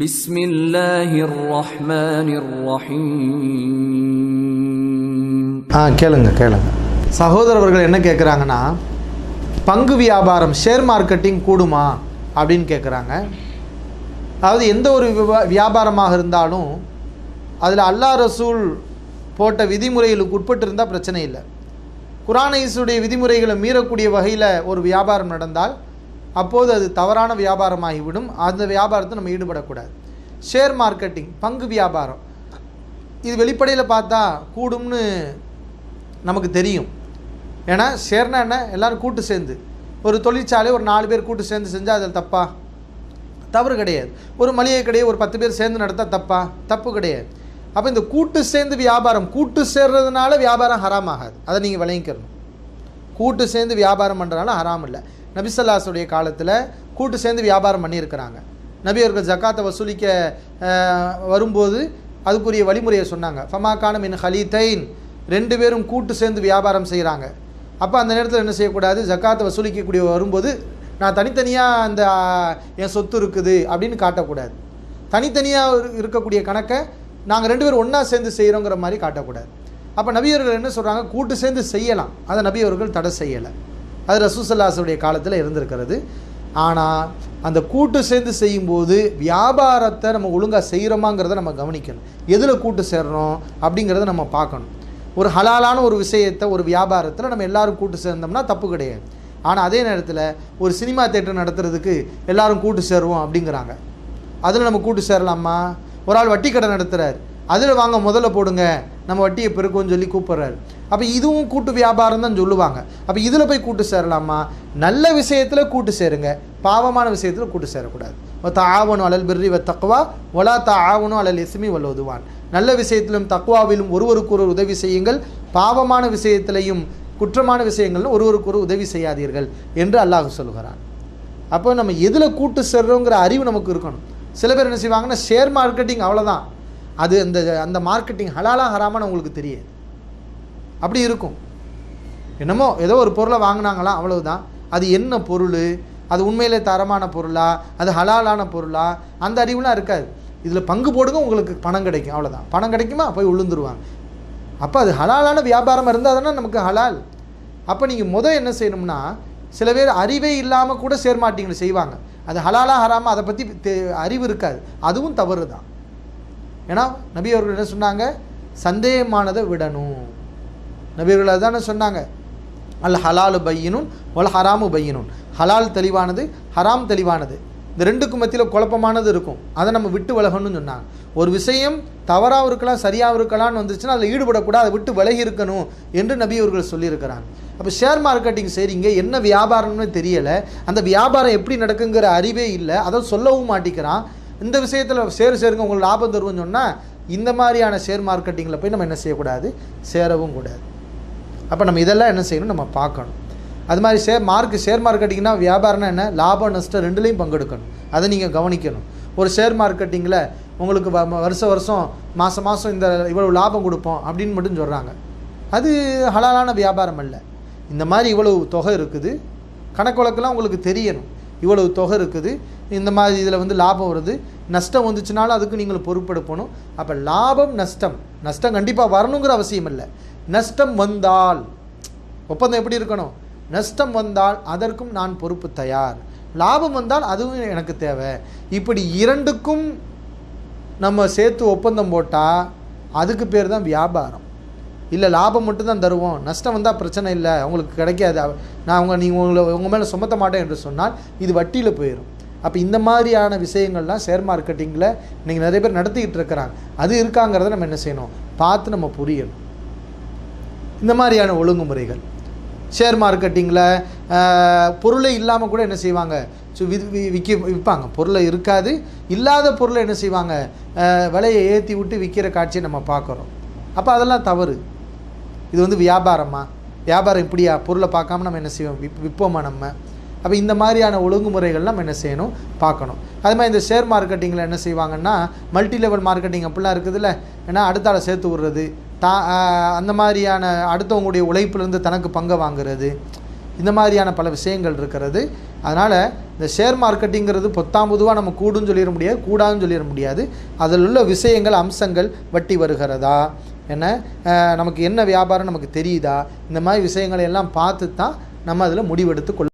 بسم الله الرحمن الرحيم ஆ கேளுங்க கேளுங்க சகோதரர்கள் என்ன கேட்குறாங்கன்னா பங்கு வியாபாரம் ஷேர் மார்க்கெட்டிங் கூடுமா அப்படின்னு கேட்குறாங்க அதாவது எந்த ஒரு விவா- வியாபாரமாக இருந்தாலும் அதில் அல்லாஹ் ரசூல் போட்ட விதிமுறைகளுக்கு உட்பட்டு இருந்தால் பிரச்சனை இல்லை குரானைசுடைய விதிமுறைகளை மீறக்கூடிய வகையில் ஒரு வியாபாரம் நடந்தால் அப்போது அது தவறான வியாபாரமாகிவிடும். அந்த வியாபாரத்தை நம்ம ஈடுபடக்கூடாது. ஷேர் மார்க்கெட்டிங் பங்கு வியாபாரம். இது வெளிப்படையில் பார்த்தா கூடும்னு நமக்கு தெரியும். ஏன்னா ஷேர்னா என்ன? எல்லாரும் கூட்டு சேர்ந்து. ஒரு தொழிற்சாலை ஒரு நாலு பேர் கூட்டு சேர்ந்து செஞ்சால் அதில் தப்பா? தவறு கிடையாது. ஒரு மளிகை கடையை ஒரு பத்து பேர் சேர்ந்து நடத்தா தப்பா? தப்பு கிடையாது. அப்போ இந்த கூட்டு சேர்ந்து வியாபாரம் கூட்டு சேர்றதுனால வியாபாரம் ஹராம் ஆகாது அதை நீங்கள் விளங்கிக்கணும். கூட்டு சேர்ந்து வியாபாரம் பண்ணுறதுனால ஹராம் இல்லை நபிசல்லாஸுடைய காலத்தில் கூட்டு சேர்ந்து வியாபாரம் பண்ணியிருக்கிறாங்க. நபி அவர்கள் ஜக்காத்தை வசூலிக்க வரும்போது அதுக்குரிய வழிமுறையை சொன்னாங்க. ஃபமா மின் ஹலீத்தைன். ரெண்டு பேரும் கூட்டு சேர்ந்து வியாபாரம் செய்கிறாங்க அப்போ அந்த நேரத்தில் என்ன செய்யக்கூடாது? ஜக்காத்தை வசூலிக்கக்கூடிய வரும்போது நான் தனித்தனியாக அந்த என் சொத்து இருக்குது அப்படின்னு காட்டக்கூடாது. தனித்தனியாக இருக்கக்கூடிய கணக்கை நாங்கள் ரெண்டு பேரும் ஒன்றா சேர்ந்து செய்கிறோங்கிற மாதிரி காட்டக்கூடாது. அப்போ நபியவர்கள் என்ன சொல்கிறாங்க கூட்டு சேர்ந்து செய்யலாம். அதை நபியவர்கள் தடை செய்யலை. அது ரசூசல்லாசுடைய காலத்தில் இருந்திருக்கிறது. ஆனால் அந்த கூட்டு சேர்ந்து செய்யும்போது வியாபாரத்தை நம்ம ஒழுங்காக செய்கிறோமாங்கிறத நம்ம கவனிக்கணும். எதில் கூட்டு சேர்றோம் அப்படிங்கிறத நம்ம பார்க்கணும். ஒரு ஹலாலான ஒரு விஷயத்தை ஒரு வியாபாரத்தில் நம்ம எல்லாரும் கூட்டு சேர்ந்தோம்னா தப்பு கிடையாது. ஆனால் அதே நேரத்தில் ஒரு சினிமா தேட்டர் நடத்துறதுக்கு எல்லோரும் கூட்டு சேருவோம் அப்படிங்கிறாங்க. அதில் நம்ம கூட்டு சேரலாமா? ஒரு ஆள் வட்டி கடை நடத்துகிறார் அதில் வாங்க முதல்ல போடுங்க. நம்ம வட்டியை பெருக்கும்னு சொல்லி கூப்பிட்றாரு. அப்போ இதுவும் கூட்டு வியாபாரம் தான் சொல்லுவாங்க. அப்போ இதில் போய் கூட்டு சேரலாமா? நல்ல விஷயத்தில் கூட்டு சேருங்க. பாவமான விஷயத்தில் கூட்டு சேரக்கூடாது. தாவணும் அலல் பிர்ரி வ தக்குவா ஒலா தா ஆவணும் அலல் எசுமி வல்லுதுவான் நல்ல விஷயத்திலும் தக்குவாவிலும் ஒருவருக்கு உதவி செய்யுங்கள். பாவமான விஷயத்திலையும் குற்றமான விஷயங்கள்னு ஒருவருக்கொரு உதவி செய்யாதீர்கள் என்று அல்லாஹ் சொல்கிறான் அப்போ நம்ம எதில் கூட்டு சேர்றோங்கிற அறிவு நமக்கு இருக்கணும். சில பேர் என்ன செய்வாங்கன்னா ஷேர் மார்க்கெட்டிங் அவ்வளோதான் அது அந்த அந்த மார்க்கெட்டிங் ஹலாலா ஹராமான்னு உங்களுக்கு தெரியாது. அப்படி இருக்கும். என்னமோ ஏதோ ஒரு பொருளை வாங்கினாங்களாம் அவ்வளவுதான். அது என்ன பொருள்? அது உண்மையிலே தரமான பொருளா? அது ஹலாலான பொருளா? அந்த அறிவுலாம் இருக்காது. இதில் பங்கு போடுங்க உங்களுக்கு பணம் கிடைக்கும் அவ்வளோதான் பணம் கிடைக்குமா? போய் உளுந்துருவாங்க. அப்போ அது ஹலாலான வியாபாரம் இருந்தால் தானே நமக்கு ஹலால். அப்போ நீங்கள் முதல் என்ன செய்யணும்னா சில பேர் அறிவே இல்லாமல் கூட சேர்மாட்டிங்கன்னு செய்வாங்க. அது ஹலாலாக ஹராமல் அதை பற்றி அறிவு இருக்காது. அதுவும் தவறு தான் ஏன்னா நபி அவர்கள் என்ன சொன்னாங்க? சந்தேகமானதை விடணும். நபி அவர்கள் அதானே சொன்னாங்க? அல் ஹலாலு பையனும் ஒல் ஹராமு பையனும் ஹலால் தெளிவானது ஹராம் தெளிவானது. இந்த ரெண்டுக்கும் மத்தியில் குழப்பமானது இருக்கும். அதை நம்ம விட்டு விலகணும்னு சொன்னாங்க. ஒரு விஷயம் தவறாகவும் இருக்கலாம் சரியாகவும் இருக்கலாம்னு வந்துச்சுன்னா அதில் ஈடுபடக்கூடாது அதை விட்டு விலகி இருக்கணும் என்று நபி அவர்கள் சொல்லியிருக்கிறாங்க. அப்போ ஷேர் மார்க்கெட்டிங் செய்கிறீங்க என்ன வியாபாரம்னு தெரியலை. அந்த வியாபாரம் எப்படி நடக்குங்கிற அறிவே இல்லை. அதை சொல்லவும் மாட்டேங்கிறான் இந்த விஷயத்தில் ஷேர் சேருங்க உங்களுக்கு லாபம் தருவோம்னு சொன்னால் இந்த மாதிரியான ஷேர் மார்க்கெட்டிங்கில் போய் நம்ம என்ன செய்யக்கூடாது? சேரவும் கூடாது. அப்போ நம்ம இதெல்லாம் என்ன செய்யணும்? நம்ம பார்க்கணும். அது மாதிரி ஷேர் மார்க் ஷேர் மார்க்கெட்டிங்னா வியாபாரம்னா என்ன? லாபம் நஷ்டம் ரெண்டுலேயும் பங்கெடுக்கணும். அதை நீங்கள் கவனிக்கணும். ஒரு ஷேர் மார்க்கெட்டிங்கில் உங்களுக்கு வ- வருஷம் வருஷம் மாதம் மாதம் இந்த இவ்வளவு லாபம் கொடுப்போம் அப்படின்னு மட்டும் சொல்கிறாங்க அது ஹலாலான வியாபாரம் அல்ல. இந்த மாதிரி இவ்வளவு தொகை இருக்குது. கணக்கு வழக்கெல்லாம் உங்களுக்கு தெரியணும். இவ்வளவு தொகை இருக்குது. இந்த மாதிரி இதில் வந்து லாபம் வருது. நஷ்டம் வந்துச்சுனாலும் அதுக்கு நீங்கள் பொறுப்பெடுக்கணும் அப்போ லாபம் நஷ்டம். நஷ்டம் கண்டிப்பாக வரணுங்கிற அவசியம் இல்லை. நஷ்டம் வந்தால் ஒப்பந்தம் எப்படி இருக்கணும்? நஷ்டம் வந்தால் அதற்கும் நான் பொறுப்பு தயார். லாபம் வந்தால் அதுவும் எனக்கு தேவை. இப்படி இரண்டுக்கும் நம்ம சேர்த்து ஒப்பந்தம் போட்டால் அதுக்கு பேர் தான் வியாபாரம். இல்லை லாபம் மட்டும்தான் தருவோம். நஷ்டம் வந்தால் பிரச்சனை இல்லை. உங்களுக்கு கிடைக்காது. நான் அவங்க நீங்கள் உங்களை உங்கள் மேலே சுமத்த மாட்டேன் என்று சொன்னால் இது வட்டியில் போயிடும் அப்போ இந்த மாதிரியான விஷயங்கள்லாம் ஷேர் மார்க்கெட்டிங்கில் நீங்கள் நிறைய பேர் நடத்திக்கிட்டு இருக்கிறாங்க. அது இருக்காங்கிறத நம்ம என்ன செய்யணும்? பார்த்து நம்ம புரியணும். இந்த மாதிரியான ஒழுங்குமுறைகள். ஷேர் மார்க்கெட்டிங்கில் பொருளே இல்லாமல் கூட என்ன செய்வாங்க? ஸோ வி விற்க விற்பாங்க பொருளை இருக்காது. இல்லாத பொருளை என்ன செய்வாங்க? விலையை ஏற்றி விட்டு விற்கிற காட்சியை நம்ம பார்க்குறோம். அப்போ அதெல்லாம் தவறு. இது வந்து வியாபாரமா? வியாபாரம் இப்படியா? பொருளை பார்க்காம நம்ம என்ன செய்வோம்? விப் விற்போமா நம்ம? அப்போ இந்த மாதிரியான ஒழுங்குமுறைகள் நம்ம என்ன செய்யணும்? பார்க்கணும். அது மாதிரி இந்த ஷேர் மார்க்கெட்டிங்கில் என்ன செய்வாங்கன்னா மல்டி லெவல் மார்க்கெட்டிங் அப்படிலாம் இருக்குதுல்ல? ஏன்னா அடுத்த ஆளை சேர்த்து விடுறது தா அந்த மாதிரியான அடுத்தவங்களுடைய உழைப்புலேருந்து தனக்கு பங்கை வாங்குறது இந்த மாதிரியான பல விஷயங்கள் இருக்கிறது. அதனால் இந்த ஷேர் மார்க்கெட்டிங்கிறது பொத்தாம்பதுவாக நம்ம கூடுன்னு சொல்லிட முடியாது கூடாதுன்னு சொல்லிட முடியாது. அதில் உள்ள விஷயங்கள் அம்சங்கள் வட்டி வருகிறதா? என்ன? நமக்கு என்ன வியாபாரம் நமக்கு தெரியுதா? இந்த மாதிரி விஷயங்களை எல்லாம் பார்த்து தான் நம்ம அதில் முடிவெடுத்து கொள்ள